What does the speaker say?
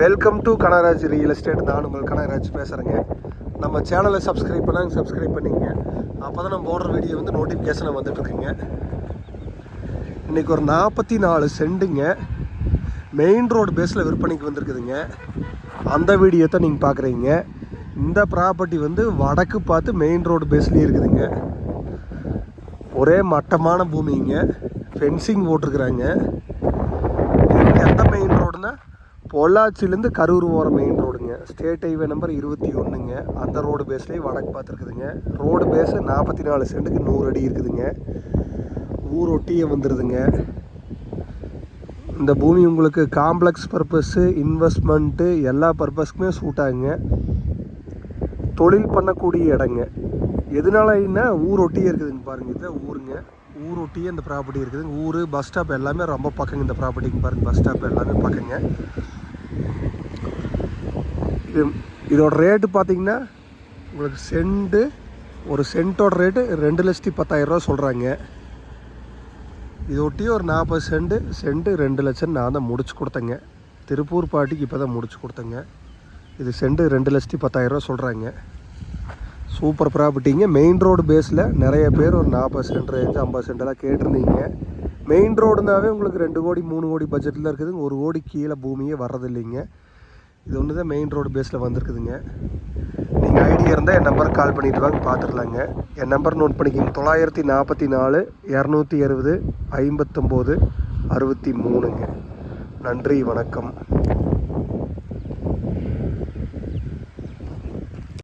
Welcome to Kanagaraj real estate நான் உங்கள் கனகராஜ் பேசுகிறேங்க நம்ம சேனலை சப்ஸ்கிரைப் பண்ணாங்க சப்ஸ்கிரைப் பண்ணிங்க. அப்போ தான் நம்ம போடுற வீடியோ வந்து நோட்டிஃபிகேஷனில் வந்துட்டுருக்குங்க. இன்றைக்கி ஒரு நாற்பத்தி நாலு செண்டுங்க மெயின் ரோடு பேஸில் விற்பனைக்கு வந்திருக்குதுங்க. அந்த வீடியோ தான் நீங்கள் பார்க்குறீங்க இந்த ப்ராப்பர்ட்டி வந்து வடக்கு பார்த்து மெயின் ரோடு பேஸ்லேயே இருக்குதுங்க. ஒரே மட்டமான பூமிங்க. ஃபென்சிங் போட்டிருக்குறாங்க. எந்த மெயின் ரோடுனா பொள்ளாச்சிலேருந்து கரூர் போகிற மெயின் ரோடுங்க ஸ்டேட் ஹைவே நம்பர் இருபத்தி ஒன்றுங்க அந்த ரோடு பேஸ்லேயே வடக்கு பார்த்துருக்குதுங்க. ரோடு பேஸு நாற்பத்தி நாலு சென்ட்டுக்கு நூறு அடி இருக்குதுங்க. ஊர் ஒட்டியே வந்துடுதுங்க இந்த பூமி உங்களுக்கு காம்ப்ளெக்ஸ் பர்பஸ்ஸு இன்வெஸ்ட்மெண்ட்டு எல்லா பர்பஸ்க்குமே சூட் ஆகுங்க. தொழில் பண்ணக்கூடிய இடங்க. எதனாலன்னா ஊர் ஒட்டியே இருக்குதுங்க பாருங்கள் இது ஊருங்க. ஊர் ஒட்டியே இந்த ப்ராப்பர்ட்டி இருக்குதுங்க. ஊர் பஸ் ஸ்டாப் எல்லாமே ரொம்ப பக்கங்க இந்த ப்ராப்பர்ட்டிங்க பாருங்கள் பஸ் ஸ்டாப் எல்லாமே பக்கங்க. இது இதோட ரேட்டு பார்த்தீங்கன்னா உங்களுக்கு சென்ட்டு ஒரு சென்ட்டோட ரேட்டு ரெண்டு லட்சத்தி பத்தாயிரரூவா சொல்கிறாங்க இதொட்டி ஒரு நாற்பது சென்ட்டு சென்ட்டு ரெண்டு லட்சம் நான் தான் முடிச்சு கொடுத்தேங்க. திருப்பூர் பாட்டிக்கு இப்போ தான் முடிச்சு கொடுத்தேங்க. இது சென்ட்டு ரெண்டு லட்சத்தி பத்தாயிரரூவா சொல்கிறாங்க சூப்பர் ப்ராப்பர்ட்டிங்க. மெயின் ரோடு பேஸில் நிறைய பேர் ஒரு நாற்பது சென்ட் ரேஞ்சு ஐம்பது சென்டெல்லாம் கேட்டிருந்தீங்க. மெயின் ரோடுனாவே உங்களுக்கு ரெண்டு கோடி மூணு கோடி பட்ஜெட்டில் இருக்குதுங்க. ஒரு கோடி கீழே பூமியே வர்றதில்லைங்க. இது ஒன்று தான் மெயின் ரோடு பேஸில் வந்திருக்குதுங்க. நீங்கள் ஐடியா இருந்தால் என் நம்பருக்கு கால் பண்ணிட்டு வாங்க பார்த்துடலாங்க என் நம்பர் நோட் பண்ணிக்கிங்க. தொள்ளாயிரத்தி நாற்பத்தி நாலு இரநூத்தி அறுபது ஐம்பத்தொம்போது அறுபத்தி மூணுங்க. நன்றி வணக்கம்.